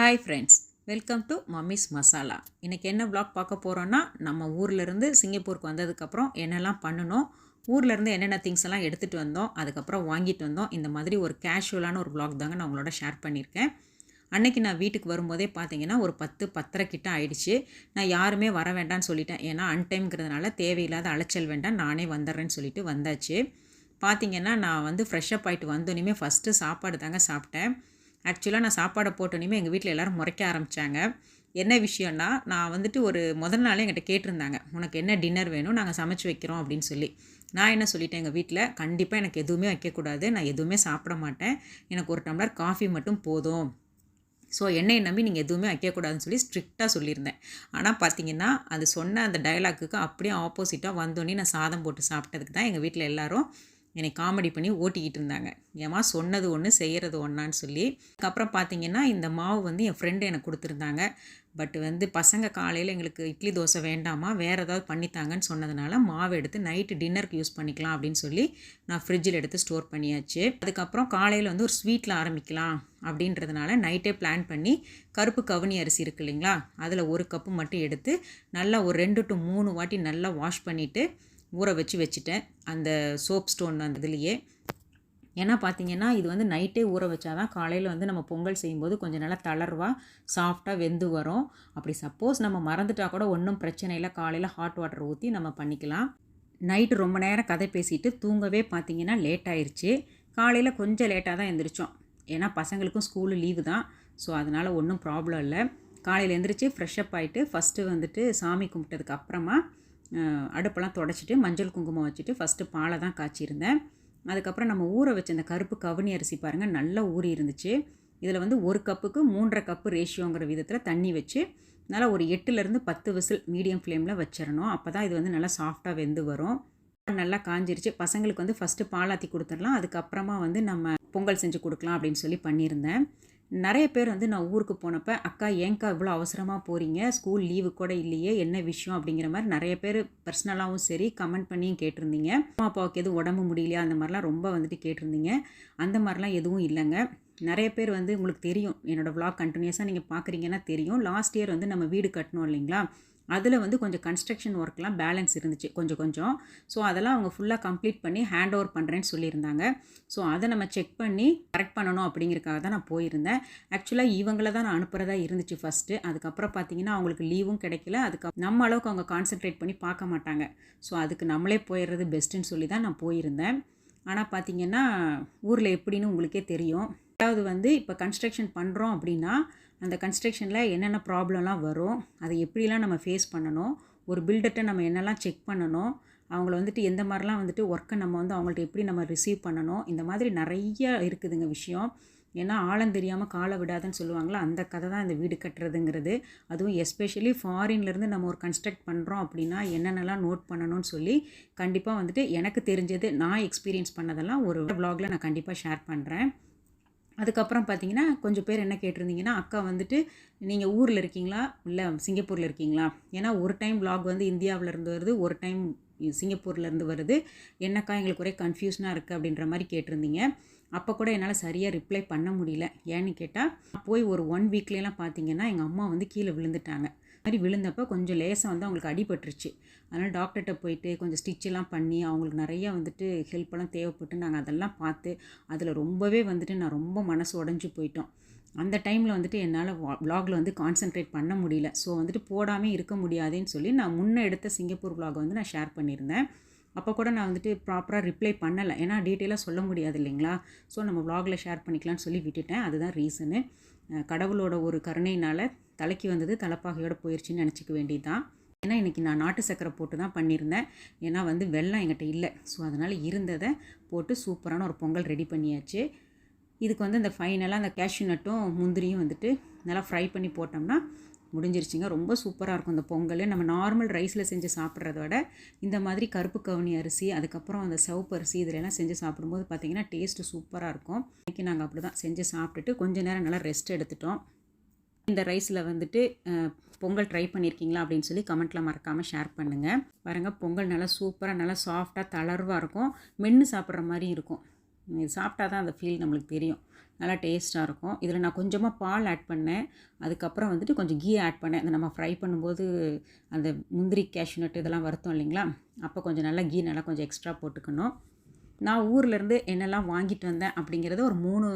Hi friends welcome to Mummy's Masala இன்றைக்கி என்ன block பார்க்க போகிறோன்னா நம்ம ஊர்லேருந்து சிங்கப்பூருக்கு வந்ததுக்கப்புறம் என்னெல்லாம் பண்ணணும் ஊர்லேருந்து என்னென்ன திங்ஸ் எல்லாம் எடுத்துகிட்டு வந்தோம் அதுக்கப்புறம் வாங்கிட்டு வந்தோம். இந்த மாதிரி ஒரு கேஷுவலான ஒரு ப்ளாக் தாங்க நான் உங்களோட ஷேர் பண்ணியிருக்கேன். அன்னைக்கு நான் வீட்டுக்கு வரும்போதே பார்த்தீங்கன்னா ஒரு பத்து பத்தரை கிட்ட ஆயிடுச்சு. நான் யாருமே வர வேண்டாம்னு சொல்லிட்டேன். ஏன்னா அன்டைம்ங்கிறதுனால தேவையில்லாத அலைச்சல் வேண்டாம். நானே வந்துடுறேன்னு சொல்லிட்டு வந்தாச்சு. பார்த்தீங்கன்னா நான் வந்து ஃப்ரெஷ்ஷப் ஆகிட்டு வந்தோன்னே ஃபஸ்ட்டு சாப்பாடு தாங்க சாப்பிட்டேன். ஆக்சுவலாக நான் சாப்பாடை போட்டோன்னே எங்கள் வீட்டில் எல்லோரும் முறைக்க ஆரம்பித்தாங்க என்ன விஷயம்னா நான் வந்துட்டு ஒரு முதல் நாளே என்கிட்ட கேட்டிருந்தாங்க. உனக்கு என்ன டின்னர் வேணும்? நாங்கள் சமைச்சு வைக்கிறோம் அப்படின்னு சொல்லி. நான் என்ன சொல்லிட்டேன் எங்கள் வீட்டில் கண்டிப்பாக எனக்கு எதுவுமே வைக்கக்கூடாது. நான் எதுவுமே சாப்பிட மாட்டேன். எனக்கு ஒரு டம்ளர் காஃபி மட்டும் போதும். ஸோ என்னையை நம்பி நீங்கள் எதுவுமே வைக்கக்கூடாதுன்னு சொல்லி ஸ்ட்ரிக்டாக சொல்லியிருந்தேன். ஆனால் பார்த்தீங்கன்னா அது சொன்ன அந்த டயலாக்குக்கு அப்படியே ஆப்போசிட்டாக வந்தோடனே நான் சாதம் போட்டு சாப்பிட்டதுக்கு தான் எங்கள் வீட்டில் எல்லோரும் என்னை காமெடி பண்ணி ஓட்டிக்கிட்டு இருந்தாங்க. ஏமா சொன்னது ஒன்று செய்கிறது ஒன்றான்னு சொல்லி. அதுக்கப்புறம் பார்த்தீங்கன்னா இந்த மாவு வந்து என் ஃப்ரெண்டு எனக்கு கொடுத்துருந்தாங்க. பட் வந்து பசங்க காலையில் எங்களுக்கு இட்லி தோசை வேண்டாமா? வேறு ஏதாவது பண்ணித்தாங்கன்னு சொன்னதுனால மாவு எடுத்து நைட்டு டின்னருக்கு யூஸ் பண்ணிக்கலாம் அப்படின்னு சொல்லி நான் ஃப்ரிட்ஜில் எடுத்து ஸ்டோர் பண்ணியாச்சு. அதுக்கப்புறம் காலையில் வந்து ஒரு ஸ்வீட்டில் ஆரம்பிக்கலாம் அப்படின்றதுனால நைட்டே பிளான் பண்ணி கருப்பு கவுனி அரிசி இருக்கு இல்லைங்களா? அதில் ஒரு கப்பு மட்டும் எடுத்து நல்லா ஒரு ரெண்டு டு மூணு வாட்டி நல்லா வாஷ் பண்ணிவிட்டு ஊற வச்சு வச்சுட்டேன். அந்த சோப் ஸ்டோன் அந்த இதுலேயே. ஏன்னா பார்த்தீங்கன்னா இது வந்து நைட்டே ஊற வச்சா தான் காலையில் வந்து நம்ம பொங்கல் செய்யும்போது கொஞ்சம் நல்லா தளர்வாக சாஃப்டாக வெந்து வரும். அப்படி சப்போஸ் நம்ம மறந்துட்டா கூட ஒன்றும் பிரச்சனை இல்லை. காலையில் ஹாட் வாட்டர் ஊற்றி நம்ம பண்ணிக்கலாம். நைட்டு ரொம்ப நேரம் கதை பேசிட்டு தூங்கவே பார்த்தீங்கன்னா லேட் ஆயிடுச்சு காலையில் கொஞ்சம் லேட்டாக தான் எழுந்திரிச்சோம் ஏன்னா பசங்களுக்கும் ஸ்கூலு லீவு தான். ஸோ அதனால் ஒன்றும் ப்ராப்ளம் இல்லை. காலையில் எழுந்திரிச்சு ஃப்ரெஷ்அப் ஆகிட்டு ஃபஸ்ட்டு வந்துட்டு சாமி கும்பிட்டதுக்கு அப்புறமா அடுப்பெல்லாம் தொடச்சிட்டு மஞ்சள் குங்குமம் வச்சுட்டு ஃபஸ்ட்டு பாலை தான் காய்ச்சிருந்தேன். அதுக்கப்புறம் நம்ம ஊற வச்ச இந்த கருப்பு கவுனி அரிசி பாருங்கள் நல்லா ஊறி இருந்துச்சு. இதில் வந்து ஒரு கப்புக்கு மூன்றரை கப்பு ரேஷியோங்கிற விதத்தில் தண்ணி வச்சு நல்லா ஒரு எட்டுலேருந்து பத்து விசில் மீடியம் ஃப்ளேமில் வச்சிடணும். அப்போ தான் இது வந்து நல்லா சாஃப்டாக வெந்து வரும். நல்லா காஞ்சிருச்சு. பசங்களுக்கு வந்து ஃபஸ்ட்டு பாலாத்தி கொடுத்துடலாம். அதுக்கப்புறமா வந்து நம்ம பொங்கல் செஞ்சு கொடுக்கலாம் அப்படின்னு சொல்லி பண்ணியிருந்தேன். நிறைய பேர் வந்து நான் ஊருக்கு போனப்போ அக்கா ஏங்க்கா இவ்வளோ அவசரமாக போகிறீங்க ஸ்கூல் லீவு கூட இல்லையே என்ன விஷயம்? அப்படிங்கிற மாதிரி நிறைய பேர் பர்சனலாகவும் சரி கமெண்ட் பண்ணியும் கேட்டிருந்தீங்க. அம்மா அப்பாவுக்கு எதுவும் உடம்பு முடியலையா? அந்த மாதிரிலாம் ரொம்ப வந்துட்டு கேட்டிருந்தீங்க. அந்த மாதிரிலாம் எதுவும் இல்லைங்க. நிறைய பேர் வந்து உங்களுக்கு தெரியும். என்னோடய விளாக் கண்டினியூஸாக நீங்கள் பார்க்குறீங்கன்னா தெரியும். லாஸ்ட் இயர் வந்து நம்ம வீடு கட்டணும் இல்லைங்களா? அதில் வந்து கொஞ்சம் கன்ஸ்ட்ரக்ஷன் ஒர்க்லாம் பேலன்ஸ் இருந்துச்சு கொஞ்சம் கொஞ்சம். ஸோ அதெல்லாம் அவங்க ஃபுல்லாக கம்ப்ளீட் பண்ணி ஹேண்ட் ஓவர் பண்ணுறேன்னு சொல்லியிருந்தாங்க. ஸோ அதை நம்ம செக் பண்ணி கரெக்ட் பண்ணணும் அப்படிங்கிறக்காக தான் நான் போயிருந்தேன். ஆக்சுவலாக இவங்கள தான் நான் அனுப்புகிறதா இருந்துச்சு ஃபஸ்ட்டு அதுக்கப்புறம் பார்த்தீங்கன்னா அவங்களுக்கு லீவும் கிடைக்கல. அதுக்கு நம்ம அளவுக்கு அவங்க கான்சென்ட்ரேட் பண்ணி பார்க்க மாட்டாங்க. ஸோ அதுக்கு நம்மளே போயிடுறது பெஸ்ட்டுன்னு சொல்லி தான் நான் போயிருந்தேன். ஆனால் பார்த்தீங்கன்னா ஊரில் எப்படின்னு உங்களுக்கே தெரியும். அதாவது வந்து இப்போ கன்ஸ்ட்ரக்ஷன் பண்ணுறோம் அப்படின்னா அந்த கன்ஸ்ட்ரக்ஷனில் என்னென்ன ப்ராப்ளம்லாம் வரும் அதை எப்படிலாம் நம்ம ஃபேஸ் பண்ணணும் ஒரு பில்டர்கிட்ட நம்ம என்னெல்லாம் செக் பண்ணணும் அவங்கள வந்துட்டு எந்த மாதிரிலாம் வந்துட்டு ஒர்க்கை நம்ம வந்து அவங்கள்ட்ட எப்படி நம்ம ரிசீவ் பண்ணணும் இந்த மாதிரி நிறைய இருக்குதுங்க விஷயம். ஏன்னா ஆழம் தெரியாமல் காலை விடாதுன்னு சொல்லுவாங்களா அந்த கதை தான் இந்த வீடு கட்டுறதுங்கிறது. அதுவும் எஸ்பெஷலி ஃபாரின்லேருந்து நம்ம ஒரு கன்ஸ்ட்ரக்ட் பண்ணுறோம் அப்படின்னா என்னென்னலாம் நோட் பண்ணணும்னு சொல்லி கண்டிப்பாக வந்துட்டு எனக்கு தெரிஞ்சது நான் எக்ஸ்பீரியன்ஸ் பண்ணதெல்லாம் ஒரு வ்ளாகில் நான் கண்டிப்பாக ஷேர் பண்ணுறேன் அதுக்கப்புறம் பார்த்தீங்கன்னா கொஞ்சம் பேர் என்ன கேட்டிருந்தீங்கன்னா அக்கா வந்துட்டு நீங்கள் ஊரில் இருக்கீங்களா? இல்லை சிங்கப்பூரில் இருக்கீங்களா? ஏன்னா ஒரு டைம் vlog வந்து இந்தியாவிலேருந்து வருது ஒரு டைம் சிங்கப்பூர்லேருந்து வருது. என்னக்கா எங்களுக்கு ஒரே கன்ஃபியூஷனாக இருக்குது அப்படின்ற மாதிரி கேட்டிருந்தீங்க. அப்போ கூட என்னால் சரியாக ரிப்ளை பண்ண முடியல. ஏன்னு கேட்டால் போய் ஒரு ஒன் வீக்லேலாம் பார்த்தீங்கன்னா எங்கள் அம்மா வந்து கீழே விழுந்துட்டாங்க. மாதிரி விழுந்தப்போ கொஞ்சம் லேசாக வந்து அவங்களுக்கு அடிபட்டுருச்சு. அதனால் டாக்டர்கிட்ட போயிட்டு கொஞ்சம் ஸ்டிச்செல்லாம் பண்ணி அவங்களுக்கு நிறைய வந்துட்டு ஹெல்ப்பெல்லாம் தேவைப்பட்டு நாங்கள் அதெல்லாம் பார்த்து அதில் ரொம்பவே வந்துட்டு நான் ரொம்ப மனசு உடஞ்சி போயிட்டோம். அந்த டைமில் வந்துட்டு என்னால் vlogல வந்து கான்சென்ட்ரேட் பண்ண முடியல. ஸோ வந்துட்டு போடாமல் இருக்க முடியாதுன்னு சொல்லி நான் முன்னே எடுத்த சிங்கப்பூர் vlog வந்து நான் ஷேர் பண்ணியிருந்தேன். அப்போ கூட நான் வந்துட்டு ப்ராப்பராக ரிப்ளை பண்ணலை. ஏன்னா டீட்டெயிலாக சொல்ல முடியாது இல்லைங்களா? ஸோ நம்ம vlogல ஷேர் பண்ணிக்கலாம்னு சொல்லி விட்டுட்டேன். அதுதான் ரீசனு கடவுளோட ஒரு கருணையினால் தலைக்கு வந்தது தலைப்பாகையோட போயிடுச்சுன்னு நினச்சிக்க வேண்டியது தான் ஏன்னா இன்றைக்கி நான் நாட்டு சக்கரை போட்டு தான் பண்ணியிருந்தேன். ஏன்னா வந்து வெள்ளம் எங்கிட்ட இல்லை. ஸோ அதனால் இருந்ததை போட்டு சூப்பரான ஒரு பொங்கல் ரெடி பண்ணியாச்சு. இதுக்கு வந்து இந்த ஃபைனலாக அந்த கேஷ்யூ நட்டும் முந்திரியும் வந்துட்டு நல்லா ஃப்ரை பண்ணி போட்டோம்னா முடிஞ்சிருச்சுங்க. ரொம்ப சூப்பராக இருக்கும் இந்த பொங்கல். நம்ம நார்மல் ரைஸில் செஞ்சு சாப்பிட்றத விட இந்த மாதிரி கருப்பு கவுனி அரிசி அதுக்கப்புறம் அந்த சிவப்பு அரிசி இதிலெல்லாம் செஞ்சு சாப்பிடும்போது பார்த்திங்கன்னா டேஸ்ட்டு சூப்பராக இருக்கும். இன்றைக்கி நாங்கள் அப்படி தான் செஞ்சு சாப்பிட்டுட்டு கொஞ்ச நேரம் நல்லா ரெஸ்ட் எடுத்துட்டோம். இந்த ரைஸில் வந்துட்டு பொங்கல் ட்ரை பண்ணியிருக்கீங்களா அப்படின்னு சொல்லி கமெண்ட்டில் மறக்காமல் ஷேர் பண்ணுங்கள் பாருங்கள் பொங்கல் நல்லா சூப்பராக நல்லா சாஃப்டாக தளர்வாக இருக்கும். மென்று சாப்பிட்ற மாதிரி இருக்கும். இது சாப்பிட்டா தான் அந்த ஃபீல் நம்மளுக்கு தெரியும். நல்லா டேஸ்ட்டாக இருக்கும். இதில் நான் கொஞ்சமாக பால் ஆட் பண்ணேன். அதுக்கப்புறம் வந்துட்டு கொஞ்சம் கீ ஆட் பண்ணேன். இந்த நம்ம ஃப்ரை பண்ணும்போது அந்த முந்திரி கேஷ்யூநட் இதெல்லாம் வருத்தோம் இல்லைங்களா? அப்போ கொஞ்சம் நல்லா கீ நல்லா கொஞ்சம் எக்ஸ்ட்ரா போட்டுக்கணும். நான் ஊர்லேருந்து என்னெல்லாம் வாங்கிட்டு வந்தேன் அப்படிங்கிறத ஒரு மூணு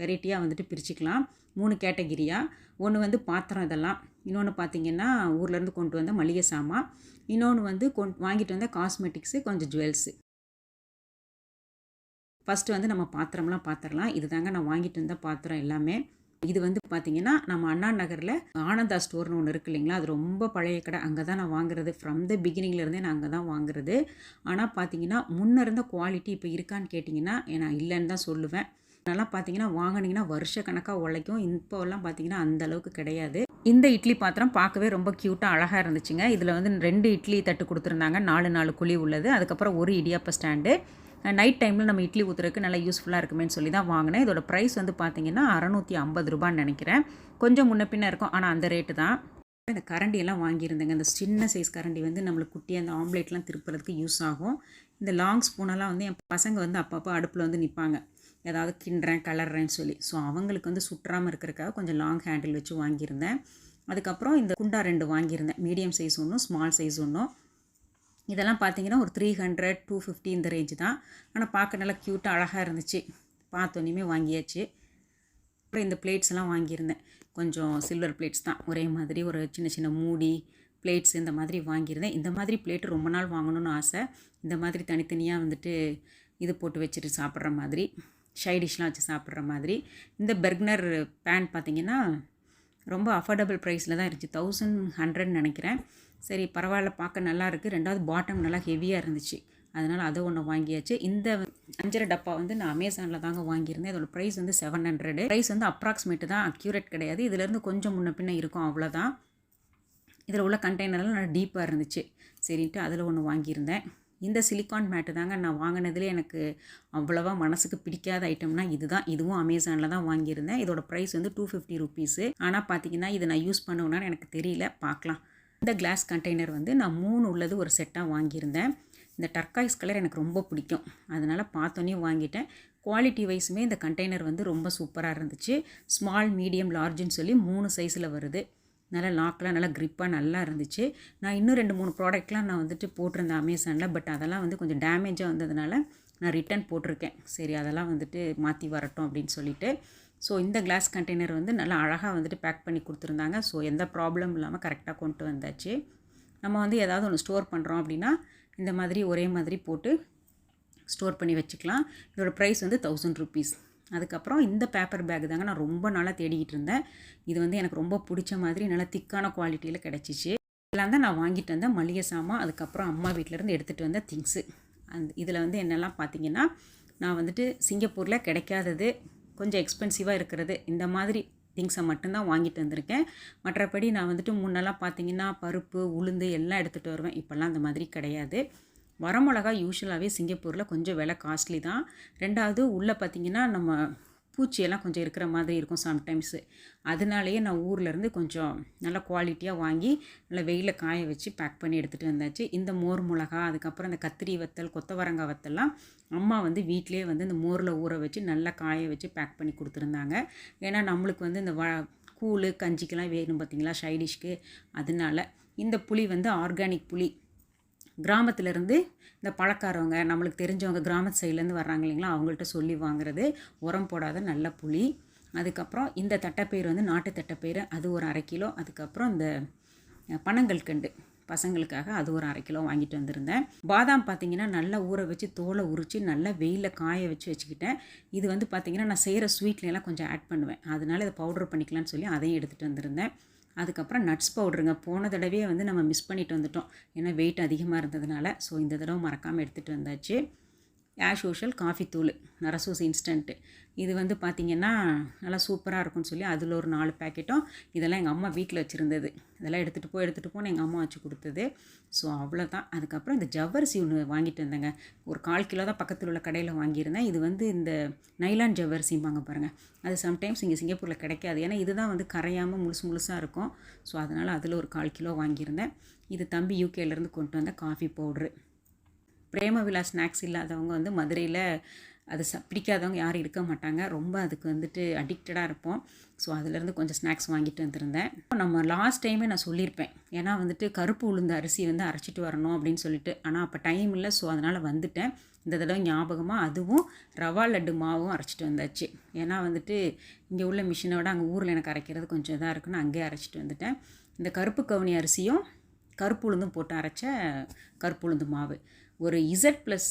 வெரைட்டியாக வந்துட்டு பிரிச்சுக்கலாம். மூணு கேட்டகிரியாக ஒன்று வந்து பாத்திரம் இதெல்லாம். இன்னொன்று பார்த்தீங்கன்னா ஊர்லேருந்து கொண்டு வந்த மளிகை சாமான். இன்னொன்று வந்து கொண் வாங்கிட்டு வந்த காஸ்மெட்டிக்ஸு கொஞ்சம் ஜுவல்ஸு ஃபஸ்ட்டு வந்து நம்ம பாத்திரம்லாம் பார்த்துடலாம் இது தாங்க நான் வாங்கிட்டு வந்த பாத்திரம் எல்லாமே. இது வந்து பார்த்திங்கன்னா நம்ம அண்ணா நகரில் ஆனந்தா ஸ்டோர்னு ஒன்று இருக்கு இல்லைங்களா? அது ரொம்ப பழைய கடை. அங்கே தான் நான் வாங்குறது. ஃப்ரம் த பிகினிங்லேருந்தே நான் அங்கே தான் வாங்குறது. ஆனால் பார்த்தீங்கன்னா முன்னே இருந்த குவாலிட்டி இப்போ இருக்கான்னு கேட்டிங்கன்னா நான் இல்லைன்னு தான் சொல்லுவேன். இதெல்லாம் பார்த்தீங்கன்னா வாங்கினீங்கன்னா வருஷ கணக்காக உழைக்கும். இப்போல்லாம் பார்த்தீங்கன்னா அந்த அளவுக்கு கிடையாது. இந்த இட்லி பாத்திரம் பார்க்கவே ரொம்ப க்யூட்டாக அழகாக இருந்துச்சுங்க. இதில் வந்து ரெண்டு இட்லி தட்டு கொடுத்துருந்தாங்க. நாலு நாலு குழி உள்ளது. அதுக்கப்புறம் ஒரு இடியாப்ப ஸ்டாண்டு நைட் டைமில் நம்ம இட்லி ஊற்றுறதுக்கு நல்லா யூஸ்ஃபுல்லாக இருக்குமேன்னு சொல்லி தான் வாங்கினேன். இதோட ப்ரைஸ் வந்து பார்த்தீங்கன்னா அறநூற்றி ஐம்பது ரூபான்னு நினைக்கிறேன். கொஞ்சம் முன்ன பின்ன இருக்கும். ஆனால் அந்த ரேட்டு தான். இந்த கரண்டியெல்லாம் வாங்கியிருந்தேங்க. இந்த சின்ன சைஸ் கரண்டி வந்து நம்மளுக்கு குட்டி அந்த ஆம்லேட்லாம் திருப்புறதுக்கு யூஸ் ஆகும். இந்த லாங் ஸ்பூனெல்லாம் வந்து என் பசங்க வந்து அப்பப்போ அடுப்பில் வந்து நிற்பாங்க ஏதாவது கிண்டுறேன் கலர்றேன்னு சொல்லி. ஸோ அவங்களுக்கு வந்து சுற்றாமல் இருக்கிறக்காக கொஞ்சம் லாங் ஹேண்டில் வச்சு வாங்கியிருந்தேன். அதுக்கப்புறம் இந்த குண்டா ரெண்டு வாங்கியிருந்தேன். மீடியம் சைஸ் ஒன்றும் ஸ்மால் சைஸ் ஒன்றும் இதெல்லாம் பார்த்தீங்கன்னா ஒரு த்ரீ ஹண்ட்ரட் டூ ஃபிஃப்டி இந்த ரேஞ்சு தான். ஆனால் பார்க்க நல்லா க்யூட்டாக அழகாக இருந்துச்சு. பார்த்தோன்னே வாங்கியாச்சு. அப்புறம் இந்த பிளேட்ஸ் எல்லாம் வாங்கியிருந்தேன். கொஞ்சம் சில்வர் பிளேட்ஸ் தான். ஒரே மாதிரி ஒரு சின்ன சின்ன மூடி பிளேட்ஸ் இந்த மாதிரி வாங்கியிருந்தேன். இந்த மாதிரி பிளேட்டு ரொம்ப நாள் வாங்கணும்னு ஆசை. இந்த மாதிரி தனித்தனியாக வந்துட்டு இது போட்டு வச்சுட்டு சாப்பிட்ற மாதிரி. ஷைடிஷ்லாம் வச்சு சாப்பிட்ற மாதிரி. இந்த பெர்க்னர் பேண்ட் பார்த்திங்கன்னா ரொம்ப அஃபோர்டபுள் ப்ரைஸில் தான் இருந்துச்சு. தௌசண்ட் ஹண்ட்ரட்னு நினைக்கிறேன். சரி பரவாயில்ல பார்க்க நல்லா இருக்குது ரெண்டாவது பாட்டம் நல்லா ஹெவியாக இருந்துச்சு. அதனால் அதை ஒன்று வாங்கியாச்சு. இந்த அஞ்சரை டப்பா வந்து நான் அமேசானில் தாங்க வாங்கியிருந்தேன். அதோட ப்ரைஸ் வந்து செவன் ஹண்ட்ரடு ப்ரைஸ் வந்து அப்ராக்சிமேட்டு தான். அக்யூரேட் கிடையாது. இதுலேருந்து கொஞ்சம் முன்ன பின்ன இருக்கும். அவ்வளோதான் இதில் உள்ள கண்டெய்னர்லாம் நல்லா டீப்பாக இருந்துச்சு. சரின்ட்டு அதில் ஒன்று வாங்கியிருந்தேன். இந்த சிலிக்கான் மேட்டு தாங்க நான் வாங்கினதுலேயே எனக்கு அவ்வளோவா மனசுக்கு பிடிக்காத ஐட்டம்னா இதுதான். இதுவும் அமேசானில் தான் வாங்கியிருந்தேன். இதோட ப்ரைஸ் வந்து டூ ஃபிஃப்டி ருபீஸு ஆனால் பார்த்தீங்கன்னா இதை நான் யூஸ் பண்ணுவேன்னு எனக்கு தெரியல. பார்க்கலாம் இந்த கிளாஸ் கண்டெய்னர் வந்து நான் மூணு உள்ளது ஒரு செட்டாக வாங்கியிருந்தேன். இந்த டர்காய்ஸ் கலர் எனக்கு ரொம்ப பிடிக்கும். அதனால் பார்த்தோன்னே வாங்கிட்டேன். குவாலிட்டி வைஸுமே இந்த கண்டெய்னர் வந்து ரொம்ப சூப்பராக இருந்துச்சு. ஸ்மால் மீடியம் லார்ஜுன்னு சொல்லி மூணு சைஸில் வருது. நல்லா லாக்லாம் நல்லா க்ரிப்பாக நல்லா இருந்துச்சு. நான் இன்னும் ரெண்டு மூணு ப்ராடக்ட்லாம் நான் வந்துட்டு போட்டிருந்தேன் அமேசானில் பட் அதெல்லாம் வந்து கொஞ்சம் டேமேஜாக வந்ததுனால நான் ரிட்டன் போட்டிருக்கேன். சரி அதெல்லாம் வந்துட்டு மாற்றி வரட்டும் அப்படின்னு சொல்லிட்டு. ஸோ இந்த கிளாஸ் கண்டெய்னர் வந்து நல்லா அழகாக வந்துட்டு பேக் பண்ணி கொடுத்துருந்தாங்க. ஸோ எந்த ப்ராப்ளம் இல்லாமல் கரெக்டாக கொண்டு வந்தாச்சு. நம்ம வந்து ஏதாவது ஒன்று ஸ்டோர் பண்ணுறோம் அப்படின்னா இந்த மாதிரி ஒரே மாதிரி போட்டு ஸ்டோர் பண்ணி வச்சுக்கலாம். இதோட ப்ரைஸ் வந்து தௌசண்ட் ருபீஸ் அதுக்கப்புறம் இந்த பேப்பர் பேக் தாங்க நான் ரொம்ப நாளாக தேடிக்கிட்டு இருந்தேன். இது வந்து எனக்கு ரொம்ப பிடிச்ச மாதிரி நல்லா திக்கான குவாலிட்டியில் கிடச்சிச்சு. இதெல்லாம் தான் நான் வாங்கிட்டு வந்தேன் மளிகை சாமான் அதுக்கப்புறம் அம்மா வீட்டிலேருந்து எடுத்துகிட்டு வந்த திங்ஸு அந்த இதில் வந்து என்னெல்லாம் பார்த்தீங்கன்னா நான் வந்துட்டு சிங்கப்பூரில் கிடைக்காதது கொஞ்சம் எக்ஸ்பென்சிவாக இருக்கிறது இந்த மாதிரி திங்ஸை மட்டும்தான் வாங்கிட்டு வந்திருக்கேன். மற்றபடி நான் வந்துட்டு முன்னெல்லாம் பார்த்தீங்கன்னா பருப்பு உளுந்து எல்லாம் எடுத்துகிட்டு வருவேன். இப்போல்லாம் அந்த மாதிரி கிடையாது. வரமிளகா யூஸ்வலாகவே சிங்கப்பூரில் கொஞ்சம் விலை காஸ்ட்லி தான். ரெண்டாவது உள்ளே பார்த்திங்கன்னா நம்ம பூச்சியெல்லாம் கொஞ்சம் இருக்கிற மாதிரி இருக்கும் சம்டைம்ஸு அதனாலேயே நான் ஊர்லேருந்து கொஞ்சம் நல்ல குவாலிட்டியாக வாங்கி நல்லா வெயிலில் காய வச்சு பேக் பண்ணி எடுத்துகிட்டு வந்தாச்சு. இந்த மோர் மிளகா அதுக்கப்புறம் இந்த கத்திரி வத்தல் கொத்தவரங்காய் வத்தல்லாம் அம்மா வந்து வீட்டிலே வந்து இந்த மோரில் ஊற வச்சு நல்லா காய வச்சு பேக் பண்ணி கொடுத்துருந்தாங்க. ஏன்னா நம்மளுக்கு வந்து இந்த வ கூழ் கஞ்சிக்கெல்லாம் வேணும் பார்த்திங்களா ஷைடிஷ்க்கு அதனால இந்த புளி வந்து ஆர்கானிக் புளி கிராமத்துலேருந்து இந்த பழக்காரவங்க நம்மளுக்கு தெரிஞ்சவங்க கிராமத்து சைட்லேருந்து வர்றாங்க இல்லைங்களா அவங்கள்ட்ட சொல்லி வாங்குறது. உரம் போடாத நல்ல புளி. அதுக்கப்புறம் இந்த தட்டைப்பயிறு வந்து நாட்டு தட்டைப்பயிறு அது ஒரு அரை கிலோ. அதுக்கப்புறம் இந்த பனங்கள் கண்டு. பசங்களுக்காக அது ஒரு அரை கிலோ வாங்கிட்டு வந்திருந்தேன். பாதாம் பார்த்திங்கன்னா நல்லா ஊற வச்சு தோலை உரித்து நல்லா வெயிலில் காய வச்சு வச்சுக்கிட்டேன். இது வந்து பார்த்திங்கன்னா நான் செய்கிற ஸ்வீட்லாம் கொஞ்சம் ஆட் பண்ணுவேன். அதனால இதை பவுடர் பண்ணிக்கலாம்னு சொல்லி அதையும் எடுத்துகிட்டு வந்திருந்தேன். அதுக்கப்புறம் நட்ஸ் பவுடருங்க. போன தடவையே வந்து நம்ம மிஸ் பண்ணிட்டு வந்துட்டோம். ஏன்னா வெயிட் அதிகமாக இருந்ததுனால. ஸோ இந்த தடவை மறக்காமல் எடுத்துகிட்டு வந்தாச்சு. ஆஸ் யூஷுவல் காஃபி தூள் நரசூஸ் இன்ஸ்டன்ட்டு. இது வந்து பார்த்திங்கன்னா நல்லா சூப்பராக இருக்கும்னு சொல்லி அதில் ஒரு நாலு பேக்கெட்டும் இதெல்லாம் எங்கள் அம்மா வீட்டில் வச்சுருந்தது. இதெல்லாம் எடுத்துகிட்டு போய் எடுத்துகிட்டு போன்னு எங்கள் அம்மா வச்சு கொடுத்தது. ஸோ அவ்வளோதான் அதுக்கப்புறம் இந்த ஜவ்வரிசி ஒன்று வாங்கிட்டு வந்தேங்க. ஒரு கால் கிலோ தான் பக்கத்தில் உள்ள கடையில் வாங்கியிருந்தேன். இது வந்து இந்த நைலான் ஜவ்வரிசிம்பாங்க பாருங்கள் அது சம்டைம்ஸ் இங்கே சிங்கப்பூரில் கிடைக்காது. ஏன்னா இதுதான் வந்து கரையாமல் முழுசு முழுசாக இருக்கும். ஸோ அதனால் அதில் ஒரு கால் கிலோ வாங்கியிருந்தேன். இது தம்பி யூகேலேருந்து கொண்டு வந்த காஃபி பவுட்ரு. பிரேம விழா ஸ்நாக்ஸ் இல்லாதவங்க வந்து மதுரையில் அது ச பிடிக்காதவங்க யாரும் இருக்க மாட்டாங்க. ரொம்ப அதுக்கு வந்துட்டு அடிக்டடாக இருப்போம். ஸோ அதுலேருந்து கொஞ்சம் ஸ்நாக்ஸ் வாங்கிட்டு வந்திருந்தேன். நம்ம லாஸ்ட் டைமே நான் சொல்லியிருப்பேன். ஏன்னா வந்துட்டு கருப்பு உளுந்து அரிசி வந்து அரைச்சிட்டு வரணும் அப்படின்னு சொல்லிட்டு. ஆனால் அப்போ டைம் இல்லை. ஸோ அதனால் வந்துட்டேன். இந்த தடவை ஞாபகமாக அதுவும் ரவா லட்டு மாவும் அரைச்சிட்டு வந்தாச்சு. ஏன்னா வந்துட்டு இங்கே உள்ள மிஷினை விட அங்கே ஊரில் எனக்கு அரைக்கிறது கொஞ்சம் இதாக இருக்குன்னு அங்கேயே அரைச்சிட்டு வந்துட்டேன். இந்த கருப்பு கவுனி அரிசியும் கருப்பு உளுந்தும் போட்டு அரைச்ச கருப்பு உளுந்து மாவு. ஒரு இசட் ப்ளஸ்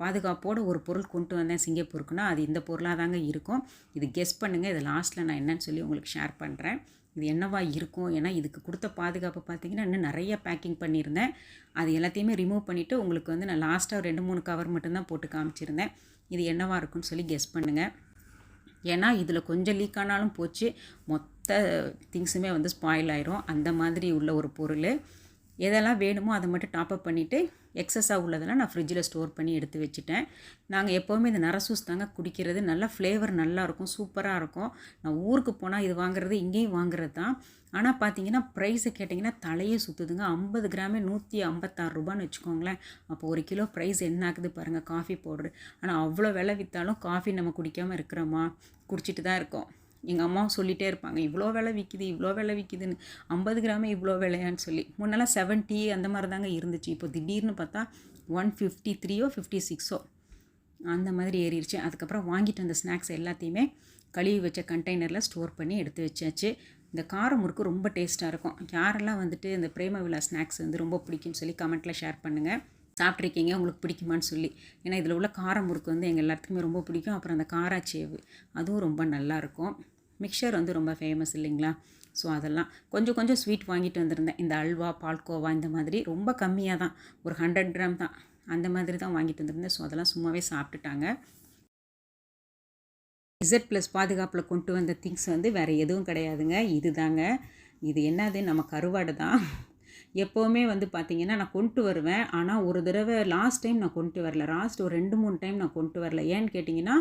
பாதுகாப்போடு ஒரு பொருள் கொண்டு வந்தேன் சிங்கப்பூருக்குன்னா அது இந்த பொருளாக தாங்க இருக்கும். இது கெஸ் பண்ணுங்கள் இது லாஸ்ட்டில் நான் என்னன்னு சொல்லி உங்களுக்கு ஷேர் பண்ணுறேன் இது என்னவா இருக்கும்? ஏன்னா இதுக்கு கொடுத்த பாதுகாப்பு பார்த்தீங்கன்னா இன்னும் நிறைய பேக்கிங் பண்ணியிருந்தேன். அது எல்லாத்தையுமே ரிமூவ் பண்ணிவிட்டு உங்களுக்கு வந்து நான் லாஸ்ட்டாக ரெண்டு மூணு கவர் மட்டும்தான் போட்டு காமிச்சிருந்தேன். இது என்னவா இருக்கும்னு சொல்லி கெஸ் பண்ணுங்கள் ஏன்னா இதில் கொஞ்சம் லீக் ஆனாலும் போச்சு. மொத்த திங்ஸுமே வந்து ஸ்பாயில் ஆயிரும். அந்த மாதிரி உள்ள ஒரு பொருள். எதெல்லாம் வேணுமோ அதை மட்டும் டாப்அப் பண்ணிவிட்டு எக்ஸஸாக உள்ளதெல்லாம் நான் ஃப்ரிட்ஜில் ஸ்டோர் பண்ணி எடுத்து வச்சுட்டேன். நாங்கள் எப்போவுமே இந்த நரசூஸ் தாங்க குடிக்கிறது. நல்லா ஃப்ளேவர் நல்லாயிருக்கும் சூப்பராக இருக்கும். நான் ஊருக்கு போனால் இது வாங்குறது இங்கேயும் வாங்குறது தான். ஆனால் பார்த்தீங்கன்னா ப்ரைஸை கேட்டிங்கன்னா தலையே சுற்றுதுங்க ஐம்பது கிராமே நூற்றி ஐம்பத்தாறு ரூபான்னு வச்சுக்கோங்களேன். அப்போ ஒரு கிலோ ப்ரைஸ் என்ன ஆகுது பாருங்கள் காஃபி பவுட்ரு ஆனால் அவ்வளோ விலை விற்றாலும் காஃபி நம்ம குடிக்காமல் இருக்கிறோமா? குடிச்சிட்டு தான் இருக்கோம். எங்கள் அம்மாவும் சொல்லிகிட்டே இருப்பாங்க இவ்வளோ விலை விற்கிது இவ்வளோ விலை விற்கிதுன்னு ஐம்பது கிராமே இவ்வளோ விலையான்னு சொல்லி. முன்னெல்லாம் செவன்ட்டி அந்த மாதிரி தாங்க இருந்துச்சு. இப்போ திடீர்னு பார்த்தா ஒன் ஃபிஃப்டி த்ரீயோ ஃபிஃப்டி சிக்ஸோ அந்த மாதிரி ஏறிடுச்சு அதுக்கப்புறம் வாங்கிட்டு வந்த ஸ்நாக்ஸ் எல்லாத்தையுமே கழுவி வச்ச கண்டெய்னரில் ஸ்டோர் பண்ணி எடுத்து வச்சாச்சு. இந்த கார முறுக்கு ரொம்ப டேஸ்ட்டாக இருக்கும். யாரெல்லாம் வந்துட்டு இந்த பிரேம விழா ஸ்நாக்ஸ் வந்து ரொம்ப பிடிக்கும்னு சொல்லி கமெண்ட்டில் ஷேர் பண்ணுங்கள் சாப்பிட்ருக்கீங்க உங்களுக்கு பிடிக்குமான்னு சொல்லி. ஏன்னா இதில் உள்ள கார முறுக்கு வந்து எங்கள் எல்லாத்துக்குமே ரொம்ப பிடிக்கும். அப்புறம் அந்த காராச்சேவு அதுவும் ரொம்ப நல்லாயிருக்கும் மிக்சர் வந்து ரொம்ப ஃபேமஸ் இல்லைங்களா? ஸோ அதெல்லாம் கொஞ்சம் கொஞ்சம் ஸ்வீட் வாங்கிட்டு வந்திருந்தேன். இந்த அல்வா பால்கோவா இந்த மாதிரி ரொம்ப கம்மியாக தான். ஒரு ஹண்ட்ரட் கிராம் தான். அந்த மாதிரி தான் வாங்கிட்டு வந்திருந்தேன். ஸோ அதெல்லாம் சும்மாவே சாப்பிட்டுட்டாங்க. இசட் ப்ளஸ் பாதுகாப்பில் கொண்டு வந்த திங்ஸ் வந்து வேறு எதுவும் கிடையாதுங்க. இது தாங்க இது என்னது? நம்ம கருவாடு தான். எப்போவுமே வந்து பார்த்திங்கன்னா நான் கொண்டு வருவேன். ஆனால் ஒரு தடவை லாஸ்ட் டைம் நான் கொண்டு வரல. லாஸ்ட் ஒரு ரெண்டு மூணு டைம் நான் கொண்டு வரல. ஏன்னு கேட்டிங்கன்னா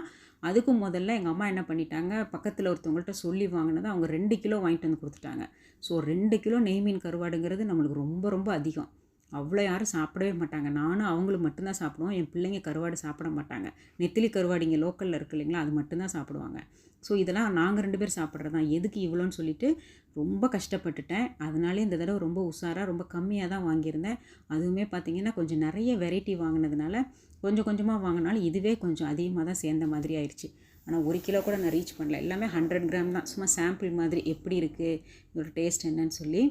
அதுக்கும் முதல்ல எங்கள் அம்மா என்ன பண்ணிட்டாங்க பக்கத்தில் ஒருத்தவங்கள்ட்ட சொல்லி வாங்கினது அவங்க ரெண்டு கிலோ வாங்கிட்டு வந்து கொடுத்துட்டாங்க. ஸோ ரெண்டு கிலோ நெய் மீன் கருவாடுங்கிறது நம்மளுக்கு ரொம்ப ரொம்ப அதிகம். அவ்வளோ யாரும் சாப்பிடவே மாட்டாங்க. நானும் அவங்களும் மட்டும்தான் சாப்பிடுவோம். என் பிள்ளைங்க கருவாடு சாப்பிட மாட்டாங்க. நெத்திலி கருவாடு இங்கே லோக்கலில் இருக்கு இல்லைங்களா அது மட்டும்தான் சாப்பிடுவாங்க. ஸோ இதெல்லாம் நாங்கள் ரெண்டு பேர் சாப்பிட்றது? தான் எதுக்கு இவ்வளோன்னு சொல்லிட்டு ரொம்ப கஷ்டப்பட்டுட்டேன். அதனாலே இந்த தடவை ரொம்ப உஷாராக ரொம்ப கம்மியாக தான் வாங்கியிருந்தேன். அதுவுமே பார்த்திங்கன்னா கொஞ்சம் நிறைய வெரைட்டி வாங்கினதுனால கொஞ்சம் கொஞ்சமாக வாங்கினாலும் இதுவே கொஞ்சம் அதிகமாக தான் சேர்ந்த மாதிரி ஆயிடுச்சு ஆனால் ஒரு கிலோ கூட நான் ரீச் பண்ணல. எல்லாமே ஹண்ட்ரட் கிராம் தான். சும்மா சாம்பிள் மாதிரி எப்படி இருக்குது இதோட டேஸ்ட் என்னன்னு சொல்லி.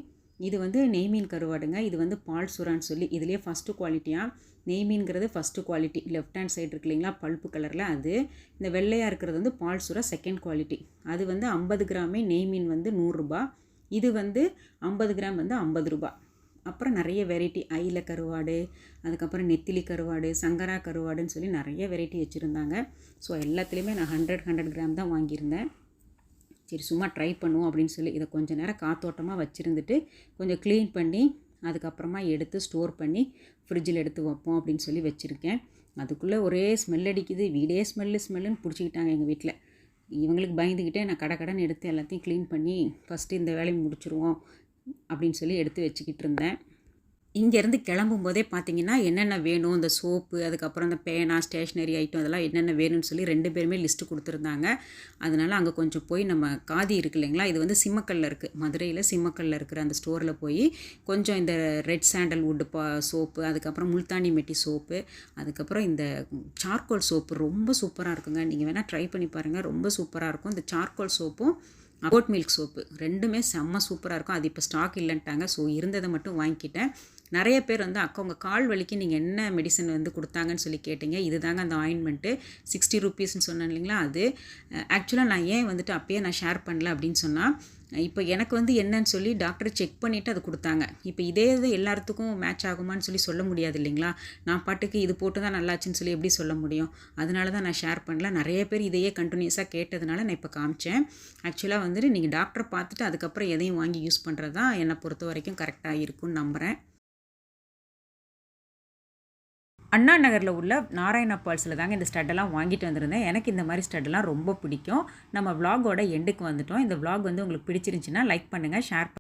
இது வந்து நெய்மீன் கருவாடுங்க. இது வந்து பால் சுறான்னு சொல்லி. இதுலேயே ஃபஸ்ட்டு குவாலிட்டியாக நெய்மீன்கிறது first quality left hand side இருக்கு இல்லைங்களா? பழுப்பு கலரில் அது. இந்த வெள்ளையாக இருக்கிறது வந்து பால் சுறா செகண்ட் குவாலிட்டி அது வந்து ஐம்பது கிராமே நெய்மீன் வந்து நூறுரூபா இது வந்து ஐம்பது கிராம் வந்து ஐம்பது ரூபா. அப்புறம் நிறைய வெரைட்டி ஐல கருவாடு அதுக்கப்புறம் நெத்திலி கருவாடு சங்கரா கருவாடுன்னு சொல்லி நிறைய வெரைட்டி வச்சுருந்தாங்க. ஸோ எல்லாத்துலேயுமே நான் ஹண்ட்ரட் ஹண்ட்ரட் கிராம் தான் வாங்கியிருந்தேன். சரி சும்மா ட்ரை பண்ணுவோம் அப்படின்னு சொல்லி இதை கொஞ்சம் நேரம் காத்தோட்டமாக வச்சுருந்துட்டு கொஞ்சம் க்ளீன் பண்ணி அதுக்கப்புறமா எடுத்து ஸ்டோர் பண்ணி ஃப்ரிட்ஜில் எடுத்து வைப்போம் அப்படின்னு சொல்லி வச்சுருக்கேன். அதுக்குள்ளே ஒரே ஸ்மெல் அடிக்குது. வீடே ஸ்மெல்லு ஸ்மெல்லுன்னு பிடிச்சிக்கிட்டாங்க எங்கள் வீட்டில். இவங்களுக்கு பயந்துக்கிட்டே நான் கடை கடன் எடுத்து எல்லாத்தையும் க்ளீன் பண்ணி ஃபஸ்ட்டு இந்த வேலையை முடிச்சுருவோம் அப்படின்னு சொல்லி எடுத்து வச்சுக்கிட்டு இருந்தேன். இங்கேருந்து கிளம்பும் போதே பார்த்தீங்கன்னா என்னென்ன வேணும்? இந்த சோப்பு அதுக்கப்புறம் இந்த பேனா ஸ்டேஷ்னரி ஐட்டம் அதெல்லாம் என்னென்ன வேணும்னு சொல்லி ரெண்டு பேருமே லிஸ்ட்டு கொடுத்துருந்தாங்க. அதனால் அங்கே கொஞ்சம் போய் நம்ம காதி இருக்கு இல்லைங்களா? இது வந்து சிம்மக்கல்லில் இருக்குது மதுரையில் சிம்மக்கல்லில் இருக்கிற அந்த ஸ்டோரில் போய் கொஞ்சம் இந்த ரெட் சாண்டல் வுட்டு பா சோப்பு அதுக்கப்புறம் முல்தானி மெட்டி சோப்பு அதுக்கப்புறம் இந்த சார்கோல் சோப்பு ரொம்ப சூப்பராக இருக்குங்க. நீங்கள் வேணால் ட்ரை பண்ணி பாருங்கள் ரொம்ப சூப்பராக இருக்கும். இந்த சார்கோல் சோப்பும் கோட் மில்க் சோப்பு ரெண்டுமே செம்ம சூப்பராக இருக்கும். அது இப்போ ஸ்டாக் இல்லைன்ட்டாங்க. ஸோ இருந்ததை மட்டும் வாங்கிக்கிட்டேன். நிறைய பேர் வந்து அக்கா உங்கள் கால் வலிக்கு நீங்கள் என்ன மெடிசன் வந்து கொடுத்தாங்கன்னு சொல்லி கேட்டீங்க. இதுதாங்க அந்த ஆயின்மெண்ட்டு சிக்ஸ்டி ருபீஸ்ன்னு சொன்னேன் இல்லைங்களா அது. ஆக்சுவலாக நான் ஏன் வந்துட்டு அப்பயே நான் ஷேர் பண்ணல? அப்படின்னு சொன்னால் இப்போ எனக்கு வந்து என்னன்னு சொல்லி டாக்டர் செக் பண்ணிவிட்டு அது கொடுத்தாங்க. இப்போ இதே இது எல்லாத்துக்கும் மேட்ச் ஆகுமான்னு சொல்லி சொல்ல முடியாது இல்லைங்களா? நான் பாட்டுக்கு இது போட்டு தான் நல்லாச்சுன்னு சொல்லி எப்படி சொல்ல முடியும்? அதனால தான் நான் ஷேர் பண்ணல. நிறைய பேர் இதையே கண்டினியூஸாக கேட்டதுனால நான் இப்போ காமிச்சேன். ஆக்சுவலாக வந்துட்டு நீங்கள் டாக்டரை பார்த்துட்டு அதுக்கப்புறம் எதையும் வாங்கி யூஸ் பண்ணுறது தான் என்னை பொறுத்த வரைக்கும் கரெக்டாக இருக்கும்னு நம்புகிறேன் அண்ணா நகரில் உள்ள நாராயண பால்ஸில் தாங்க இந்த ஸ்டட்டெல்லாம் வாங்கிட்டு வந்திருந்தேன். எனக்கு இந்த மாதிரி ஸ்டட்டெல்லாம் ரொம்ப பிடிக்கும். நம்ம விலாகோட எண்டுக்கு வந்துட்டோம். இந்த விலாக் வந்து உங்களுக்கு பிடிச்சிருந்துச்சின்னா லைக் பண்ணுங்கள் ஷேர்